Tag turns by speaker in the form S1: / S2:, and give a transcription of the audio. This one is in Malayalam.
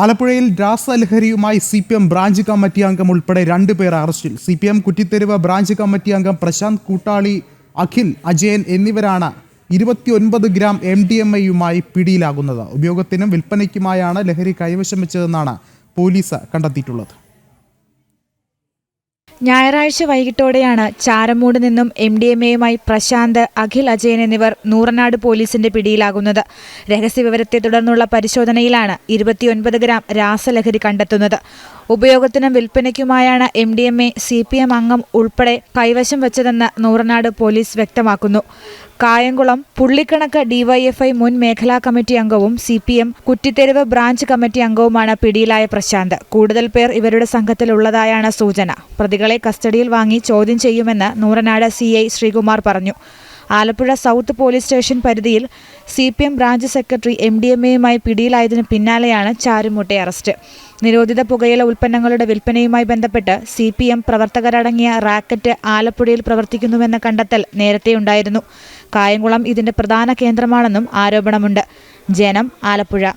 S1: ആലപ്പുഴയിൽ രാസലഹരിയുമായി C P M branch committee അംഗം ഉൾപ്പെടെ രണ്ടുപേർ അറസ്റ്റിൽ. C P M Kuttitheruvu branch committee അംഗം പ്രശാന്ത് കൂട്ടാളി അഖിൽ അജയൻ എന്നിവരാണ് ഇരുപത്തിയൊൻപത് ഗ്രാം എം ഡി എം എയുമായി പിടിയിലാകുന്നത്. ഉപയോഗത്തിനും വിൽപ്പനയ്ക്കുമായാണ് ലഹരി കൈവശം വെച്ചതെന്നാണ് പോലീസ് കണ്ടെത്തിയിട്ടുള്ളത്.
S2: ഞായറാഴ്ച വൈകിട്ടോടെയാണ് ചാരമൂട് നിന്നും എം ഡി എം എയുമായി പ്രശാന്ത് അഖിൽ അജയൻ എന്നിവർ നൂറനാട് പോലീസിന്റെ പിടിയിലാകുന്നത്. രഹസ്യവിവരത്തെ തുടർന്നുള്ള പരിശോധനയിലാണ് ഇരുപത്തിയൊൻപത് ഗ്രാം രാസലഹരി കണ്ടെത്തുന്നത്. ഉപയോഗത്തിനും വിൽപ്പനയ്ക്കുമായാണ് M D M A C P M അംഗം ഉൾപ്പെടെ കൈവശം വെച്ചതെന്ന് നൂറനാട് പോലീസ് വ്യക്തമാക്കുന്നു. കായംകുളം പുള്ളിക്കണക്ക് ഡിവൈഎഫ്ഐ മുൻ മേഖലാ കമ്മിറ്റി അംഗവും C P M Kuttitheruvu branch committee അംഗവുമാണ് പിടിയിലായ പ്രശാന്ത്. കൂടുതൽ പേർ ഇവരുടെ സംഘത്തിലുള്ളതായാണ് സൂചന. പ്രതികളെ കസ്റ്റഡിയിൽ വാങ്ങി ചോദ്യം ചെയ്യുമെന്ന് നൂറനാട് സി ഐ ശ്രീകുമാർ പറഞ്ഞു. ആലപ്പുഴ സൗത്ത് പോലീസ് സ്റ്റേഷൻ പരിധിയിൽ C P M branch secretary M D M എയുമായി പിടിയിലായതിനു പിന്നാലെയാണ് ചാരുമുട്ടെ അറസ്റ്റ്. നിരോധിത പുകയില ഉൽപ്പന്നങ്ങളുടെ വിൽപ്പനയുമായി ബന്ധപ്പെട്ട് സി പി എം പ്രവർത്തകരടങ്ങിയ റാക്കറ്റ് ആലപ്പുഴയിൽ പ്രവർത്തിക്കുന്നുവെന്ന കണ്ടെത്തൽ നേരത്തെയുണ്ടായിരുന്നു കായംകുളം ഇതിന്റെ പ്രധാന കേന്ദ്രമാണെന്നും ആരോപണമുണ്ട്. ജനം ആലപ്പുഴ